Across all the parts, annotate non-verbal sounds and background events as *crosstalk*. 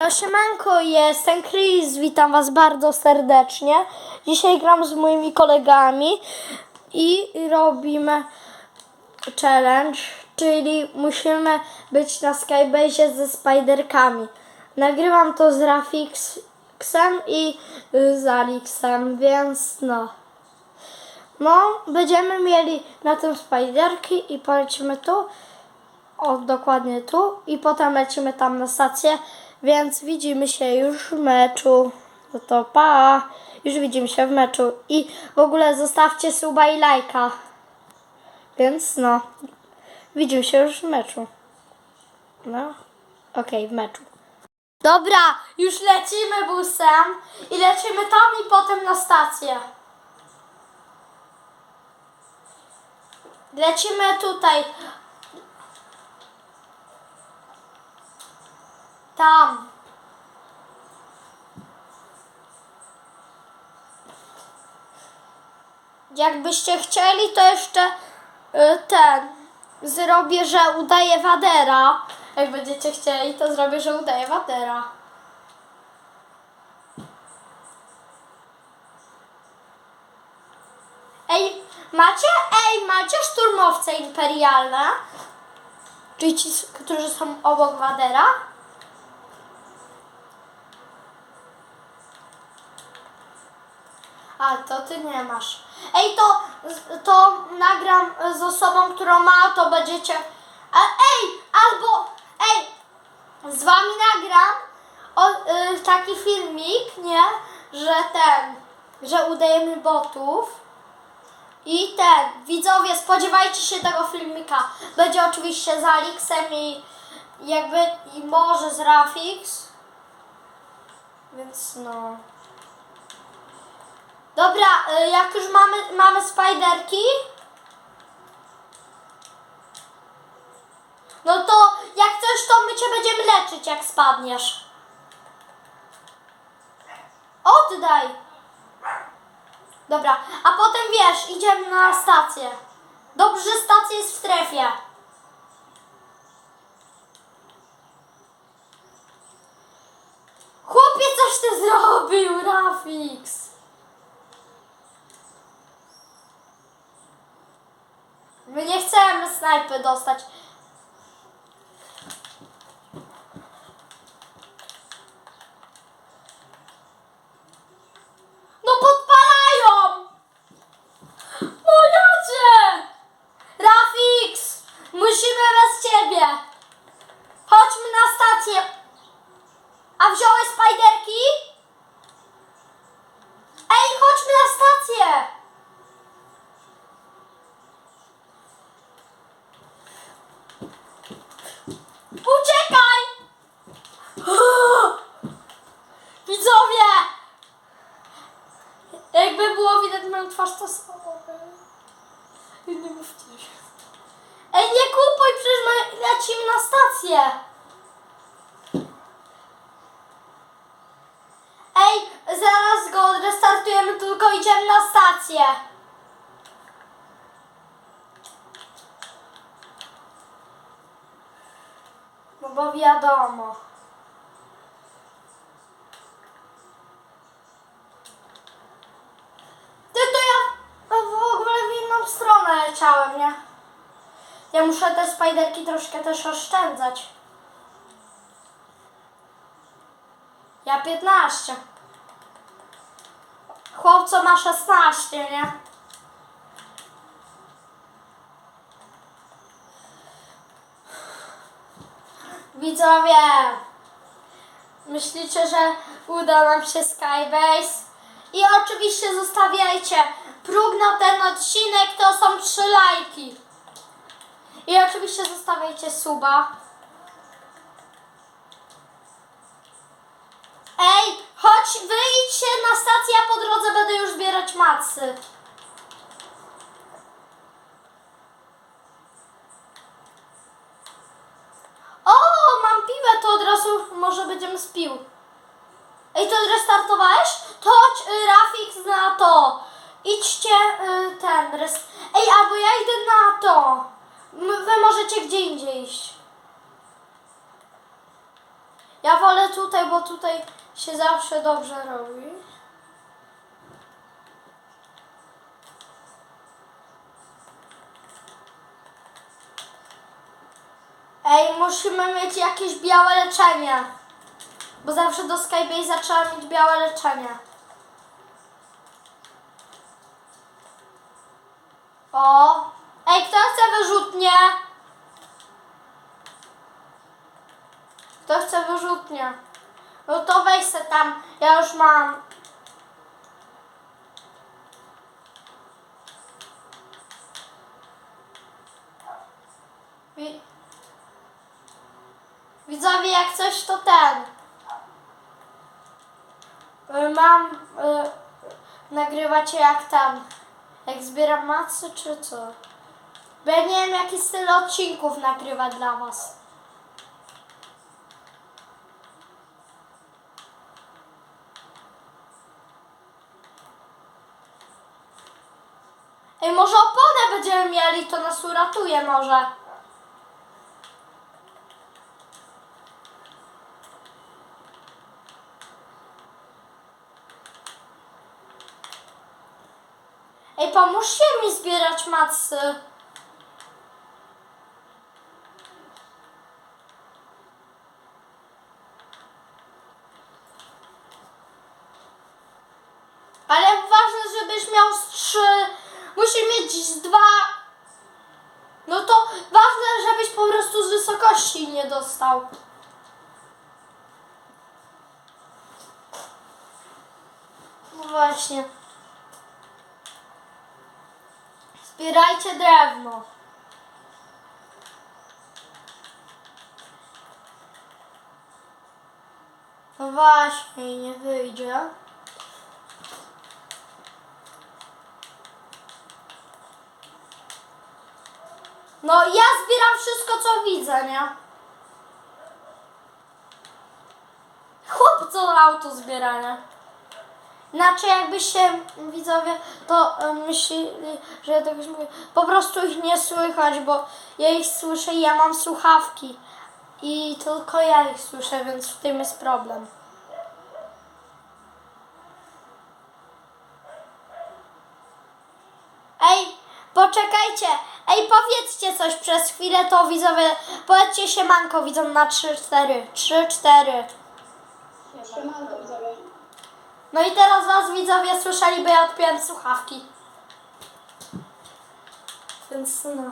No siemanko, jestem Chris, witam was bardzo serdecznie. Dzisiaj gram z moimi kolegami i robimy challenge, czyli musimy być na Skybase ze Spiderkami. Nagrywam to z Rafixem i z Alixem, więc no. No, będziemy mieli na tym Spiderki i polecimy tu. O, dokładnie tu. I potem lecimy tam na stację. Więc widzimy się już w meczu. No to pa! Już widzimy się w meczu. I w ogóle zostawcie suba i lajka. Więc no. Widzimy się już w meczu. No. Okej, w meczu. Dobra, już lecimy busem. I lecimy tam i potem na stację. Lecimy tutaj. Tam. Jakbyście chcieli, to jeszcze y, ten zrobię, że udaję Wadera. Jak będziecie chcieli, to zrobię, że udaję Wadera. Ej, macie, ej, macie szturmowce imperialne? Czyli ci, którzy są obok Wadera? A, to ty nie masz. Ej, to, to nagram z osobą, która ma, to będziecie... A, ej, albo, ej, z wami nagram o, y, taki filmik, nie, że ten, że udajemy botów. I ten, widzowie, spodziewajcie się tego filmika. Będzie oczywiście z Alixem i jakby, i może z Rafix. Więc no... Dobra, y, jak już mamy, mamy spiderki, no to jak coś, to my cię będziemy leczyć, jak spadniesz. Oddaj. Dobra, a potem wiesz, idziemy na stację. Dobrze, że stacja jest w strefie. Chłopie, coś ty zrobił, Rafix. My nie chcemy snajpy dostać. No podpalają! No jacie! Rafix! Musimy bez ciebie! Chodźmy na stację. A wziąłeś spajderki? Ej, chodźmy na stację! Uciekaj! Widzowie! Jakby było widać moją twarz, to samo. Nie mówcie. Ej, nie kupuj, przecież my lecimy na stację. Ej, zaraz go restartujemy, tylko stację. No bo wiadomo. Ty to ja w ogóle w inną stronę leciałem, nie? Ja muszę te spajderki troszkę też oszczędzać. Ja 15. Chłopco ma 16, nie? Widzowie, myślicie, że uda nam się Skybase? I oczywiście zostawiajcie próg na ten odcinek, to są trzy lajki. I oczywiście zostawiajcie suba. Ej, chodź, wyjdźcie na stację, a po drodze będę już zbierać macy. O, mam piwę, to od razu może będziemy spił. Ej, to restartowałeś? To chodź, y, Rafix, na to. Idźcie y, ten, res... Ej, albo ja idę na to. Wy możecie gdzie indziej iść. Ja wolę tutaj, bo tutaj się zawsze dobrze robi. Ej, musimy mieć jakieś białe leczenie. Bo zawsze do Skybase trzeba mieć białe leczenie. O! Ej, kto chce wyrzutnie? Kto chce wyrzutnie? To weź se tam, ja już mam. Wi- Widzowie, jak coś to ten. Y, Mam y, nagrywacie jak tam. Jak zbieram macy czy co? Bo ja nie wiem jaki styl odcinków nagrywa dla was. Ej, może oponę będziemy mieli, to nas uratuje może. Ej, pomóżcie mi zbierać macy. Ale ważne, żebyś miał trzy. Musi mieć dwa. No to ważne, żebyś po prostu z wysokości nie dostał. No właśnie. Zbierajcie drewno. No właśnie, nie wyjdzie. No ja zbieram wszystko co widzę, nie? Chłop co auto zbierania. Znaczy jakbyście widzowie to e, myśleli, że ja tak już mówię, po prostu ich nie słychać, bo ja ich słyszę i ja mam słuchawki. I tylko ja ich słyszę, więc w tym jest problem. Ej, poczekajcie. Ej, powiedzcie coś przez chwilę, to widzowie, powiedzcie się manko widzą na 3-4. 3-4. Siemanko widzowie. No i teraz was widzowie słyszeli, bo ja odpiąłem słuchawki. Więc no.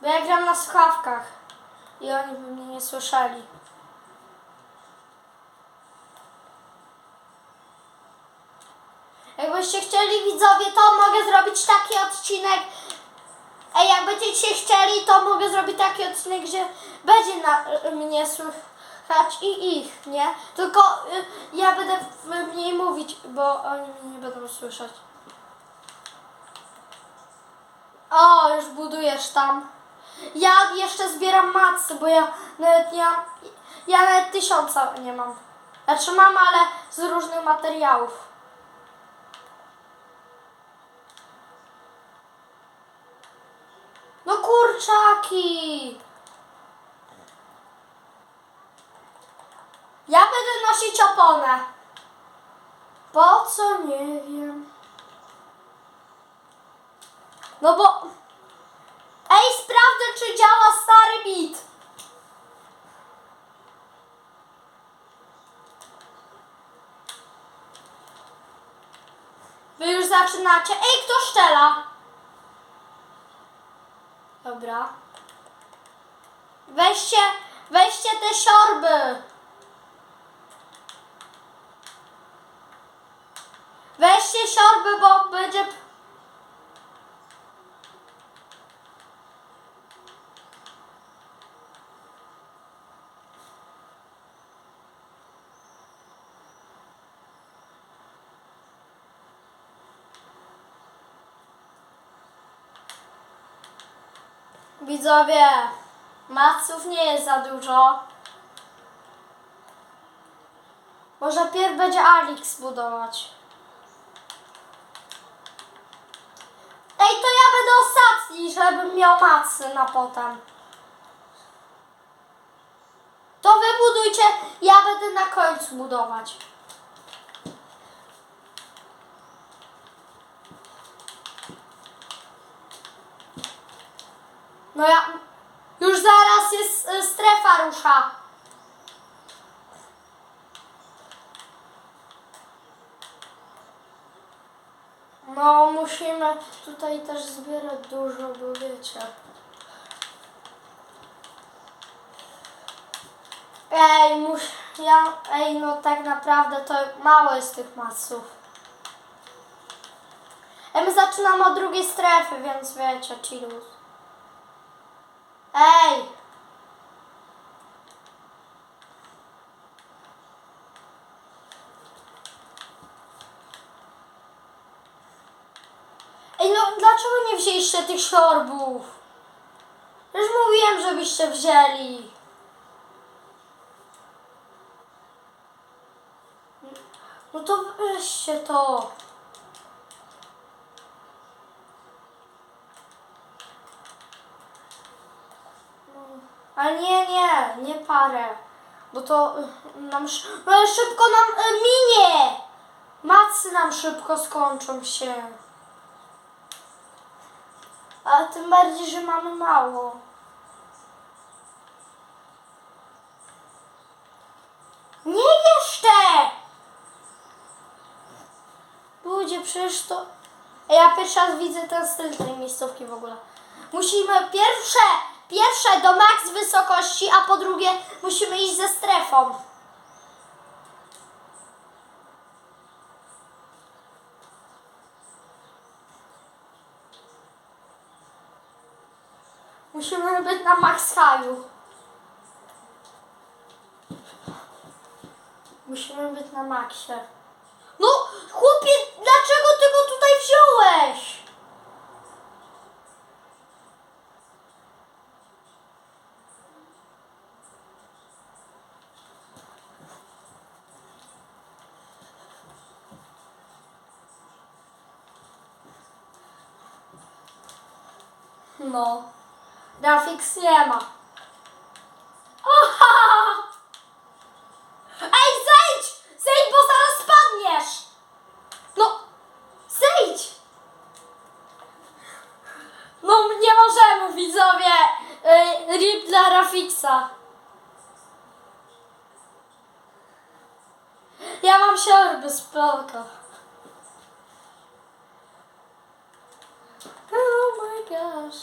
Bo ja gram na słuchawkach. I oni by mnie nie słyszeli. Jakbyście chcieli widzowie, to mogę zrobić taki odcinek. Ej, jak będziecie chcieli, to mogę zrobić taki odcinek, że będzie na mnie słychać i ich, nie? Tylko y, ja będę mniej mówić, bo oni mnie nie będą słyszeć. O, już budujesz tam. Ja jeszcze zbieram macy, bo ja nawet nie mam, ja nawet tysiąca nie mam. Znaczy mam, ale z różnych materiałów. No kurczaki! Ja będę nosić oponę. Po co? Nie wiem. No bo... Ej, sprawdzę, czy działa stary bit. Wy już zaczynacie. Ej, kto szczela? Dobra. Weźcie, weźcie te siorby. Weźcie siorby, bo będzie... Widzowie, matców nie jest za dużo. Może pierw będzie Alex budować. Ej, to ja będę ostatni, żebym miał macy na potem. To wybudujcie, ja będę na końcu budować. No ja... Już zaraz jest y, strefa rusza. No, musimy tutaj też zbierać dużo, bo wiecie. Ej, mus, ja, ej, no tak naprawdę to mało jest tych masów. Ej, my zaczynamy od drugiej strefy, więc wiecie, chillus. Ej! Ej, no dlaczego nie wzięliście tych siorbów? Już mówiłem, żebyście wzięli. No to weźcie to. Ale nie, nie, nie parę. Bo to y, nam no, szybko nam y, minie. Macy nam szybko skończą się. A tym bardziej, że mamy mało. Nie jeszcze! Ludzie, przecież to... Ja pierwszy raz widzę ten styl tej miejscówki w ogóle. Musimy pierwsze, pierwsze do max wysokości, a po drugie musimy iść ze strefą. Musimy być na max haju. Musimy być na maksie. No, chłopie, dlaczego ty go tutaj wziąłeś? No, Grafix nie ma. Oha! *laughs* Ej, zejdź! Zejdź, bo zaraz spadniesz! No, zejdź! No, nie możemy, widzowie! Yy, rip dla Rafixa. Ja mam siorby, spoko. Oh my gosh.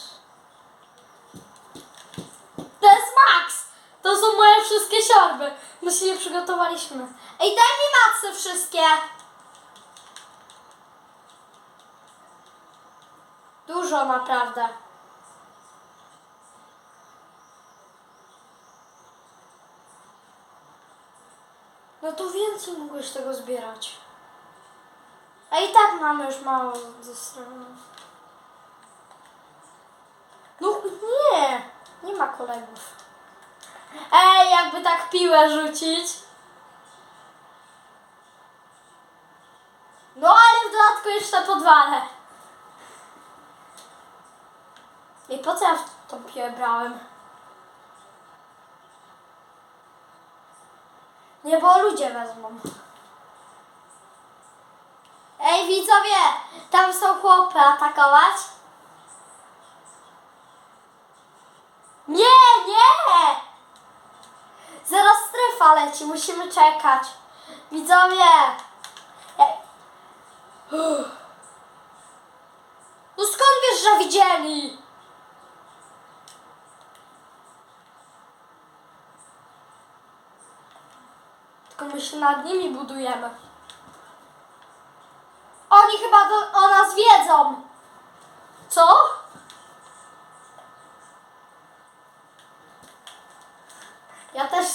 To jest Max! To są moje wszystkie siorby. My się je przygotowaliśmy. Ej, daj mi macy wszystkie. Dużo naprawdę. No to więcej mogłeś tego zbierać. A i tak mamy już mało ze strony. No nie, nie ma kolegów. Ej, jakby tak piłę rzucić. No ale w dodatku jeszcze podwalę. I po co ja tą piłę brałem? Nie, bo ludzie wezmą. Ej, widzowie, tam są chłopy atakować. Nie, nie! Zaraz strefa leci, musimy czekać. Widzowie! Ej. No skąd wiesz, że widzieli? Tylko my się nad nimi budujemy. Oni chyba do, o nas wiedzą. Co? Ja też.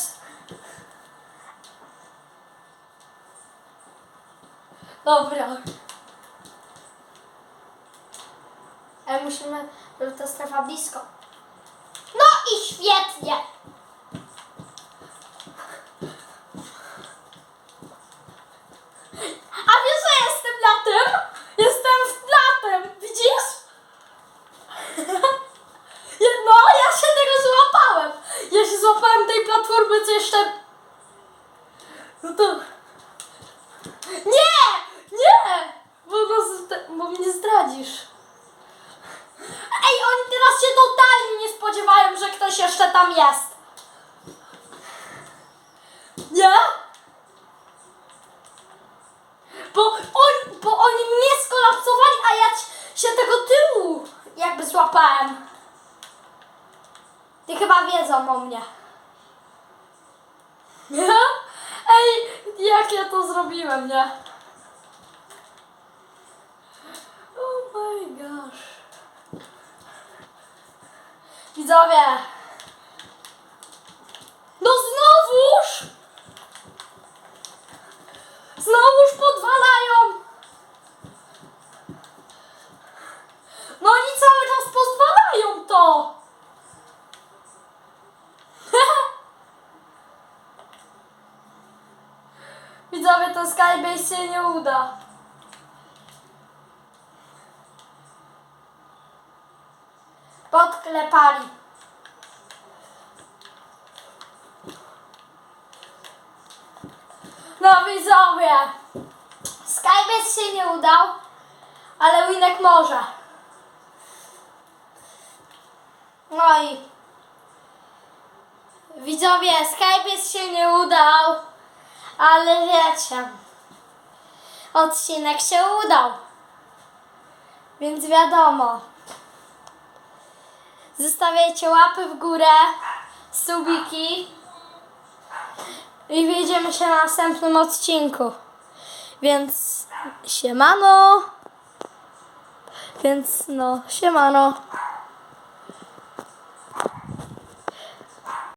Dobra. Ale musimy, żeby ta strefa blisko. No i świetnie. A wiesz, że jestem na tym? Jestem na tym, widzisz? Je- No, ja się tego złapałem. Ja się złapałem tej platformy, co jeszcze... to... Nie! Nie! Bo, nas, bo mnie zdradzisz. Ej, oni teraz się totalnie nie spodziewają, że ktoś jeszcze tam jest. Nie? Bo, on, bo oni mnie skolapsowali, a ja ci- się tego tyłu jakby złapałem. Ty chyba wiedzą o mnie. Nie? *laughs* Ej, jak ja to zrobiłem, nie? Oh my gosh. Widzowie. No znowuż! Znowuż podwalają! No oni cały czas pozwalają to! *laughs* Widzowie, to Skybase się nie uda. Podklepali. No widzowie, Skybase się nie udał, ale Winek może. No i widzowie, Skybase się nie udał, ale wiecie, odcinek się udał. Więc wiadomo. Zostawiajcie łapy w górę, subiki i widzimy się na następnym odcinku. Więc siemano. Więc no, siemano.